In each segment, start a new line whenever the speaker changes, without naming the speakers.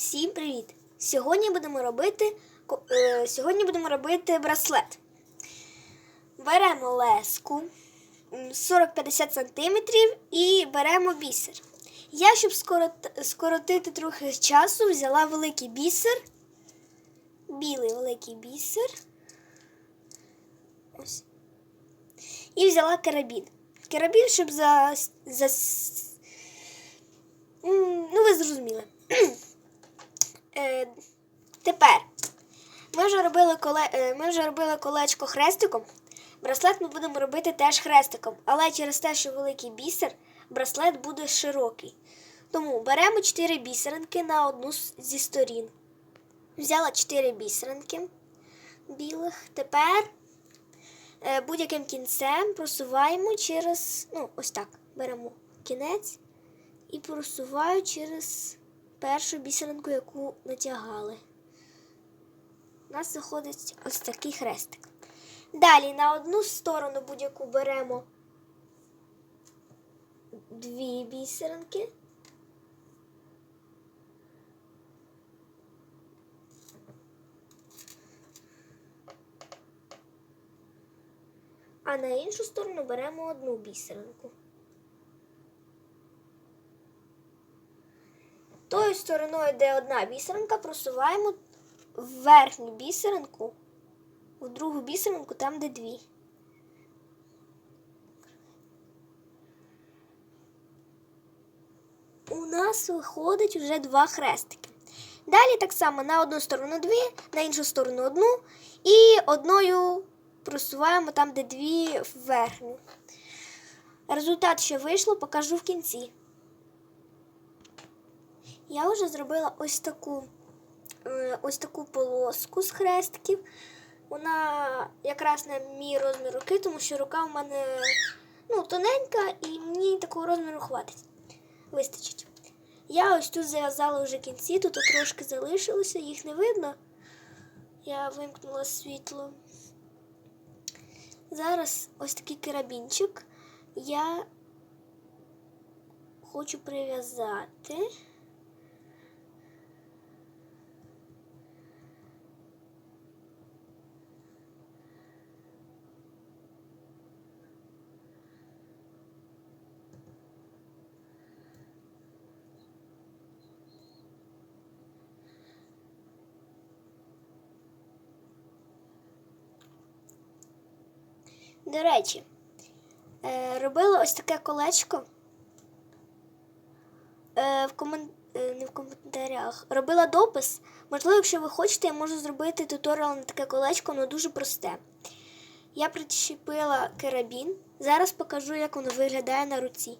Всім привіт! Сьогодні будемо робити е, сьогодні будемо робити браслет. Беремо леску 40-50 см і беремо бісер. Я, щоб скорот- скоротити трохи часу, взяла великий бісер, білий великий бісер. Ось. І взяла карабін. Карабін, щоб за. за... м, Ну, ви зрозуміли. Е, тепер ми вже робили коле... е, ми вже робили колечко хрестиком. Браслет ми будемо робити теж хрестиком, але через те, що великий бісер, браслет буде широкий. Тому беремо 4 бісеринки на одну зі сторін. Взяла 4 бісеринки білих. Тепер е, будь-яким кінцем просуваємо через. Ну, ось так. Беремо кінець і просуваю через першу бісеринку, яку натягали. У нас заходить ось такий хрестик. Далі на одну сторону будь-яку беремо дві бісеринки. А на іншу сторону беремо одну бісеринку. Тою стороною, де одна бісеринка, просуваємо в верхню бісеринку, в другу бісеринку, там, де дві. У нас виходить вже два хрестики. Далі так само на одну сторону дві, на іншу сторону одну, і одною просуваємо там, де дві в верхню. Результат, що вийшло, покажу в кінці. Я вже зробила ось таку, е, ось таку полоску з хрестків. Вона якраз на мій розмір руки, тому що рука в мене ну, тоненька і мені такого розміру хватить. Вистачить. Я ось тут зав'язала вже кінці, тут трошки залишилося, їх не видно. Я вимкнула світло. Зараз ось такий карабінчик. Я хочу прив'язати. До речі, е, робила ось таке колечко. Е, в комен... е, не в коментарях. Робила допис. Можливо, якщо ви хочете, я можу зробити туторіал на таке колечко, воно дуже просте. Я причепила карабін. Зараз покажу, як воно виглядає на руці.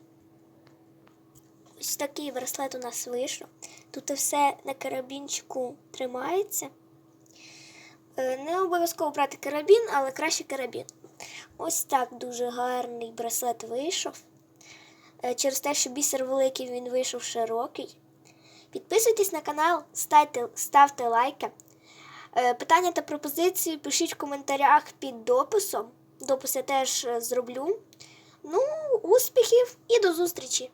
Ось такий браслет у нас вийшов. Тут все на карабінчику тримається. Не обов'язково брати карабін, але краще карабін. Ось так дуже гарний браслет вийшов. Е, Через те, що бісер великий, він вийшов широкий. Підписуйтесь на канал, ставте, ставте лайки. Е, Питання та пропозиції пишіть в коментарях під дописом. Допис я теж е, зроблю. Ну, успіхів і до зустрічі!